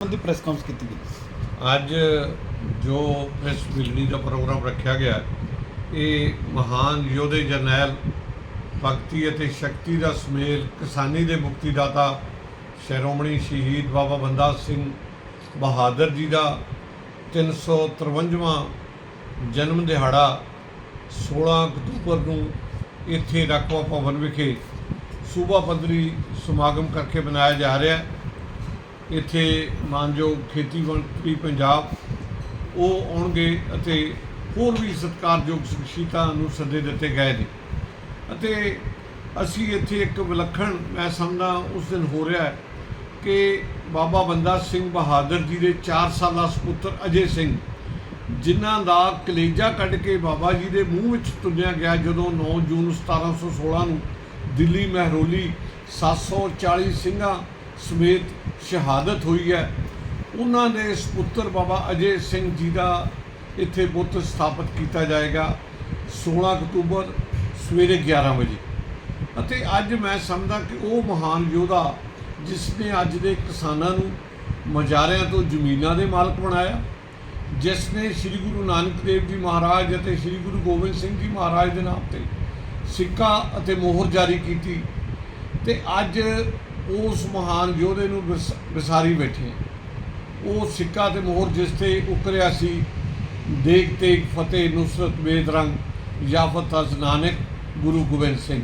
ਦੀ press conference ਕੀਤੀ ਗਈ। ਅੱਜ ਜੋ ਪ੍ਰੈਸ ਮਿਲਣੀ ਦਾ ਪ੍ਰੋਗਰਾਮ ਰੱਖਿਆ ਗਿਆ, ਇਹ ਮਹਾਨ ਯੋਧੇ ਜਰਨੈਲ ਭਗਤੀ ਅਤੇ ਸ਼ਕਤੀ ਦਾ ਸੁਮੇਲ ਕਿਸਾਨੀ ਦੇ ਮੁਕਤੀਦਾਤਾ ਸ਼੍ਰੋਮਣੀ ਸ਼ਹੀਦ ਬਾਬਾ ਬੰਦਾ ਸਿੰਘ ਬਹਾਦਰ ਜੀ ਦਾ 353ਵਾਂ ਜਨਮ ਦਿਹਾੜਾ 16 ਅਕਤੂਬਰ ਨੂੰ ਇੱਥੇ ਰਕਵਾ ਭਵਨ ਵਿਖੇ ਸੂਬਾ ਪੱਧਰੀ ਸਮਾਗਮ ਕਰਕੇ ਮਨਾਇਆ ਜਾ ਰਿਹਾ ਹੈ। ਇੱਥੇ ਮਾਨਯੋਗ ਖੇਤੀ ਮੰਤਰੀ ਪੰਜਾਬ, ਉਹ ਆਉਣਗੇ ਅਤੇ ਹੋਰ ਵੀ ਸਤਿਕਾਰਯੋਗ ਸ਼ਖਸੀਅਤਾਂ ਨੂੰ ਸੱਦੇ ਦਿੱਤੇ ਗਏ ਨੇ। ਅਤੇ ਅਸੀਂ ਇੱਥੇ ਇੱਕ ਵਿਲੱਖਣ, ਮੈਂ ਸਮਝਦਾ ਉਸ ਦਿਨ ਹੋ ਰਿਹਾ ਹੈ ਕਿ ਬਾਬਾ ਬੰਦਾ ਸਿੰਘ ਬਹਾਦਰ ਜੀ ਦੇ 4 ਸਾਲਾ ਸੁਪੁੱਤਰ ਅਜੇ ਸਿੰਘ, ਜਿਨ੍ਹਾਂ ਦਾ ਕਲੇਜਾ ਕੱਢ ਕੇ ਬਾਬਾ ਜੀ ਦੇ ਮੂੰਹ ਵਿੱਚ ਤੁੰਨਿਆ ਗਿਆ ਜਦੋਂ 9 ਜੂਨ 1716 ਨੂੰ ਦਿੱਲੀ ਮਹਿਰੋਲੀ 740 ਸਿੰਘਾਂ ਸਮੇਤ ਸ਼ਹਾਦਤ ਹੋਈ ਹੈ। ਉਹਨਾਂ ਦੇ ਸੁਪੁੱਤਰ ਬਾਬਾ ਅਜੇ ਸਿੰਘ ਜੀ ਦਾ ਇੱਥੇ ਬੁੱਤ ਸਥਾਪਿਤ ਕੀਤਾ ਜਾਏਗਾ 16 ਅਕਤੂਬਰ ਸਵੇਰੇ 11 ਵਜੇ। ਅਤੇ ਅੱਜ ਮੈਂ ਸਮਝਦਾ ਕਿ ਉਹ ਮਹਾਨ ਯੋਧਾ ਜਿਸ ਨੇ ਅੱਜ ਦੇ ਕਿਸਾਨਾਂ ਨੂੰ ਮਜਾਰਿਆਂ ਤੋਂ ਜ਼ਮੀਨਾਂ ਦੇ ਮਾਲਕ ਬਣਾਇਆ, ਜਿਸ ਨੇ ਸ੍ਰੀ ਗੁਰੂ ਨਾਨਕ ਦੇਵ ਜੀ ਮਹਾਰਾਜ ਅਤੇ ਸ੍ਰੀ ਗੁਰੂ ਗੋਬਿੰਦ ਸਿੰਘ ਜੀ ਮਹਾਰਾਜ ਦੇ ਨਾਮ ਤੇ ਸਿੱਕਾ ਅਤੇ ਮੋਹਰ ਜਾਰੀ ਕੀਤੀ। ਤੇ ਅੱਜ ਉਸ ਮਹਾਨ ਯੋਧੇ ਨੂੰ ਵਿਸ- ਵਿਸਾਰੀ ਬੈਠੇ ਉਹ ਸਿੱਕਾ ਤੇ ਮੋਹਰ ਜਿਸ ਤੇ ਉਕਰਿਆ ਸੀ ਦੇਖ ਤੇਗ ਫਤਿਹ, ਨੁਸਰਤ ਬੇਦਰੰਗ ਯਾਫਤ ਅਸ ਨਾਨਕ, ਗੁਰੂ ਗੋਬਿੰਦ ਸਿੰਘ।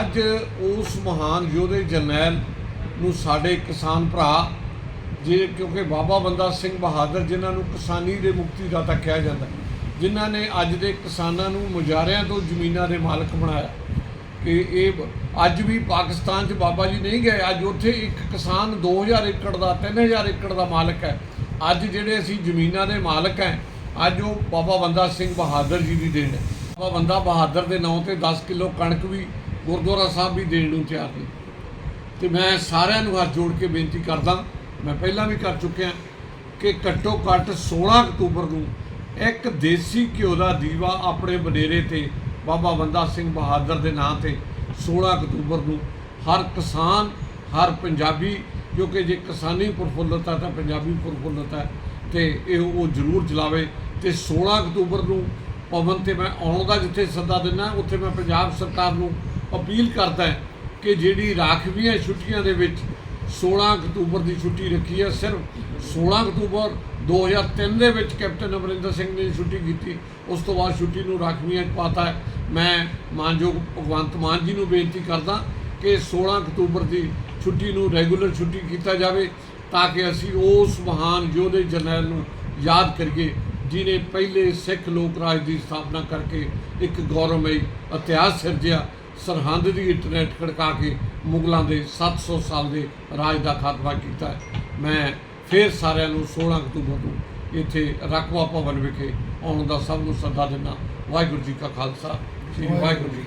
ਅੱਜ ਉਸ ਮਹਾਨ ਯੋਧੇ ਜਰਨੈਲ ਨੂੰ ਸਾਡੇ ਕਿਸਾਨ ਭਰਾ, ਜੇ ਕਿਉਂਕਿ ਬਾਬਾ ਬੰਦਾ ਸਿੰਘ ਬਹਾਦਰ ਜਿਨ੍ਹਾਂ ਨੂੰ ਕਿਸਾਨੀ ਦੇ ਮੁਕਤੀ ਦਾਤਾ ਕਿਹਾ ਜਾਂਦਾ, ਜਿਨ੍ਹਾਂ ਨੇ ਅੱਜ ਦੇ ਕਿਸਾਨਾਂ ਨੂੰ ਮੁਜਾਰਿਆਂ ਤੋਂ ਜ਼ਮੀਨਾਂ ਦੇ ਮਾਲਕ ਬਣਾਇਆ, ਕਿ ਇਹ ਅੱਜ ਵੀ ਪਾਕਿਸਤਾਨ 'ਚ ਬਾਬਾ ਜੀ ਨਹੀਂ ਗਏ, ਅੱਜ ਉੱਥੇ ਇੱਕ ਕਿਸਾਨ 2000 ਏਕੜ ਦਾ 3000 ਏਕੜ ਦਾ ਮਾਲਕ ਹੈ। ਅੱਜ ਜਿਹੜੇ ਅਸੀਂ ਜ਼ਮੀਨਾਂ ਦੇ ਮਾਲਕ ਹੈ, ਅੱਜ ਉਹ ਬਾਬਾ ਬੰਦਾ ਸਿੰਘ ਬਹਾਦਰ ਜੀ ਦੀ ਦੇਣ ਹੈ। ਬਾਬਾ ਬੰਦਾ ਬਹਾਦਰ ਦੇ ਨਾਂ ਤੇ 10 ਕਿਲੋ ਕਣਕ ਵੀ ਗੁਰਦੁਆਰਾ ਸਾਹਿਬ ਵੀ ਦੇਣ ਨੂੰ ਤਿਆਰ ਨੇ। ਤੇ ਮੈਂ ਸਾਰਿਆਂ ਨੂੰ ਹੱਥ ਜੋੜ ਕੇ ਬੇਨਤੀ ਕਰਦਾ, ਮੈਂ ਪਹਿਲਾਂ ਵੀ ਕਰ ਚੁੱਕਿਆ ਕਿ ਘੱਟੋ ਘੱਟ 16 ਅਕਤੂਬਰ ਨੂੰ ਇੱਕ ਦੇਸੀ ਘਿਓ ਦਾ ਦੀਵਾ ਆਪਣੇ ਬਨੇਰੇ ਤੇ ਬਾਬਾ ਬੰਦਾ ਸਿੰਘ ਬਹਾਦਰ ਦੇ ਨਾਂ ਤੇ 16 ਅਕਤੂਬਰ ਨੂੰ ਹਰ ਕਿਸਾਨ, ਹਰ ਪੰਜਾਬੀ, ਕਿਉਂਕਿ ਜੇ ਕਿਸਾਨੀ ਪ੍ਰਫੁੱਲਤ ਹੈ ਤਾਂ ਪੰਜਾਬੀ ਪ੍ਰਫੁੱਲਤ ਹੈ ਤੇ ਇਹ ਉਹ ਜ਼ਰੂਰ ਜਲਾਵੇ। ਤੇ 16 ਅਕਤੂਬਰ ਨੂੰ ਪਵਨ ਤੇ ਮੈਂ ਆਉਣ ਦਾ ਜਿੱਥੇ ਸੱਦਾ ਦਿੰਦਾ, ਉੱਥੇ ਮੈਂ ਪੰਜਾਬ ਸਰਕਾਰ ਨੂੰ ਅਪੀਲ ਕਰਦਾ ਕਿ ਜਿਹੜੀ ਰਾਖਵੀਆਂ ਛੁੱਟੀਆਂ ਦੇ ਵਿੱਚ 16 ਅਕਤੂਬਰ ਦੀ ਛੁੱਟੀ ਰੱਖੀ ਹੈ, ਸਿਰਫ 16 ਅਕਤੂਬਰ 2003 ਦੇ ਵਿੱਚ ਕੈਪਟਨ ਅਮਰਿੰਦਰ ਸਿੰਘ ਨੇ ਛੁੱਟੀ ਕੀਤੀ, ਉਸ ਤੋਂ ਬਾਅਦ ਛੁੱਟੀ ਨੂੰ ਰਾਖਵੀਆਂ ਪਾਤਾ ਹੈ। ਮੈਂ ਮਾਨਯੋਗ ਭਗਵੰਤ ਮਾਨ ਜੀ ਨੂੰ ਬੇਨਤੀ ਕਰਦਾ ਕਿ 16 ਅਕਤੂਬਰ ਦੀ ਛੁੱਟੀ ਨੂੰ ਰੈਗੂਲਰ ਛੁੱਟੀ ਕੀਤਾ ਜਾਵੇ ਤਾਂ ਕਿ ਅਸੀਂ ਉਸ ਮਹਾਨ ਯੋਧੇ ਜਰਨੈਲ ਨੂੰ ਯਾਦ ਕਰੀਏ, ਜਿਨੇ ਪਹਿਲੇ ਸਿੱਖ ਲੋਕ ਰਾਜ ਦੀ ਸਥਾਪਨਾ ਕਰਕੇ ਇੱਕ ਗੌਰਵਮਈ ਇਤਿਹਾਸ ਸਿਰਜਿਆ, ਸਰਹੰਦ ਦੀ ਇੰਟਰਨੈਟ ਖੜਕਾ ਕੇ ਮੁਗਲਾਂ ਦੇ 700 ਸਾਲ ਦੇ ਰਾਜ ਦਾ ਖਾਤਮਾ ਕੀਤਾ। ਮੈਂ ਫਿਰ ਸਾਰਿਆਂ ਨੂੰ 16 ਅਕਤੂਬਰ ਨੂੰ ਇੱਥੇ ਰਕਵਾ ਭਵਨ ਵਿਖੇ ਆਉਣ ਦਾ ਸਭ ਨੂੰ ਸੱਦਾ ਦਿੰਦਾ। ਵਾਹਿਗੁਰੂ ਜੀ ਕਾ ਖਾਲਸਾ। ਸ੍ਰੀ ਵਾਹਿਗੁਰੂ ਜੀ